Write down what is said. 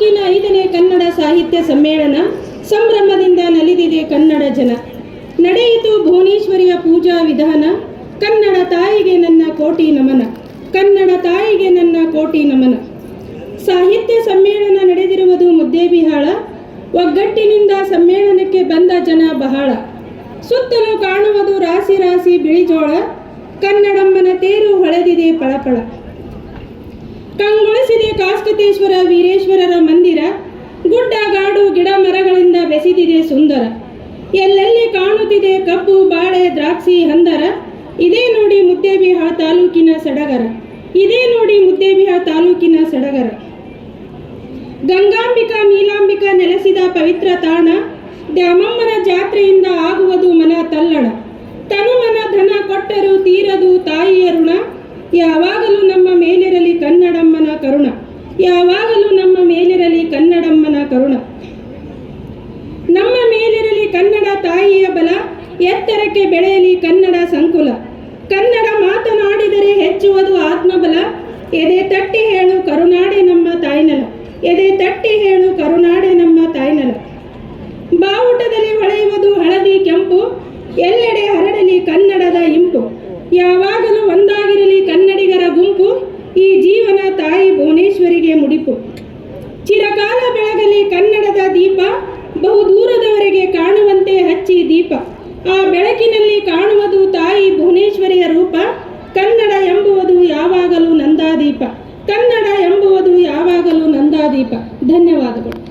ತಾಲೂಕಿನ ಐದನೇ ಕನ್ನಡ ಸಾಹಿತ್ಯ ಸಮ್ಮೇಳನ ಸಂಭ್ರಮದಿಂದ ನಲಿದಿದೆ ಕನ್ನಡ ಜನ. ನಡೆಯಿತು ಭುವನೇಶ್ವರಿಯ ಪೂಜಾ ವಿಧಾನ. ಕನ್ನಡ ತಾಯಿಗೆ ನನ್ನ ಕೋಟಿ ನಮನ. ಕನ್ನಡ ತಾಯಿಗೆ ನನ್ನ ಕೋಟಿ ನಮನ. ಸಾಹಿತ್ಯ ಸಮ್ಮೇಳನ ನಡೆದಿರುವುದು ಮುದ್ದೇಬಿಹಾಳ. ಒಗ್ಗಟ್ಟಿನಿಂದ ಸಮ್ಮೇಳನಕ್ಕೆ ಬಂದ ಜನ ಬಹಳ. ಸುತ್ತಲೂ ಕಾಣುವುದು ರಾಸಿ ರಾಸಿ ಬಿಳಿಜೋಳ. ಕನ್ನಡಮ್ಮನ ತೇರು ಹೊಳೆದಿದೆ ಪಳಪಳ. ಕಂಗೊಳಿಸಿದೆ ಕಾಸ್ಕತೇಶ್ವರ ವೀರೇಶ್ವರರ ಗುಡ್ಡ ಗಾಡು ಗಿಡ ಮರಗಳಿಂದ ಬೆಸಿದಿದೆ ಸುಂದರ. ಎಲ್ಲೆಲ್ಲಿ ಕಾಣುತ್ತಿದೆ ಕಬ್ಬು, ಬಾಳೆ, ದ್ರಾಕ್ಷಿ ಹಂದರ? ಇದೇ ನೋಡಿ ಮುದ್ದೇಬಿಹಾಳ ತಾಲೂಕಿನ ಸಡಗರ. ಇದೇ ನೋಡಿ ಮುದ್ದೇಬಿಹಾಳ ತಾಲೂಕಿನ ಸಡಗರ. ಗಂಗಾಂಬಿಕಾ, ನೀಲಾಂಬಿಕಾ ನೆಲೆಸಿದ ಪವಿತ್ರ ತಾಣ. ದ್ಯಾಮಮ್ಮನ ಜಾತ್ರೆಯಿಂದ ಆಗುವುದು ಮನ ತಲ್ಲಣ. ತನುಮನ ಧನ ಕೊಟ್ಟರು ತೀರದು ತಾಯಿಯ ಋಣ. ಯಾವಾಗಲೂ ನಮ್ಮ ಕನ್ನಡಮ್ಮನ ಕರುಣ ಯಾವಾಗಲೂ ನಮ್ಮ ಮೇಲಿರಲಿ ಕನ್ನಡಮ್ಮನ ಕರುಣ. ನಮ್ಮ ಮೇಲಿರಲಿ ಕನ್ನಡ ತಾಯಿಯ ಬಲ, ಎತ್ತರಕ್ಕೆ ಬೆಳೆಯಲಿ ಕನ್ನಡ ಸಂಕುಲ. ಕನ್ನಡ ಮಾತನಾಡಿದರೆ ಹೆಚ್ಚುವುದು ಆತ್ಮಬಲ. ಎದೆ ತಟ್ಟಿ ಹೇಳು ಕರುನಾಡೆ ನಮ್ಮ ತಾಯ್ನಲ. ಎದೆ ತಟ್ಟಿ ಹೇಳು ಕರುನಾಡೆ ನಮ್ಮ ತಾಯ್ನಲ. ಬಾವುಟದಲ್ಲಿ ಹೊಳೆಯುವುದು ಹಳದಿ ಕೆಂಪು. ಎಲ್ಲೆಡೆ ಹರಡಲಿ ಕನ್ನಡದ ಇಂಪು. ಯಾವಾಗಲೂ ಒಂದಾಗಿರಲಿ ಕನ್ನಡಿಗರ ಗುಂಪು. ಈ ಜೀವನ ತಾಯಿ ಭುವನೇಶ್ವರಿಗೆ ಮುಡಿಪು. ಚಿರಕಾಲ ದೀಪ, ಬಹು ದೂರದವರೆಗೆ ಕಾಣುವಂತೆ ಹಚ್ಚಿ ದೀಪ. ಆ ಬೆಳಕಿನಲ್ಲಿ ಕಾಣುವುದು ತಾಯಿ ಭುವನೇಶ್ವರಿಯ ರೂಪ. ಕನ್ನಡ ಎಂಬುವುದು ಯಾವಾಗಲೂ ನಂದಾದೀಪ. ಕನ್ನಡ ಎಂಬುವುದು ಯಾವಾಗಲೂ ನಂದಾದೀಪ. ಧನ್ಯವಾದಗಳು.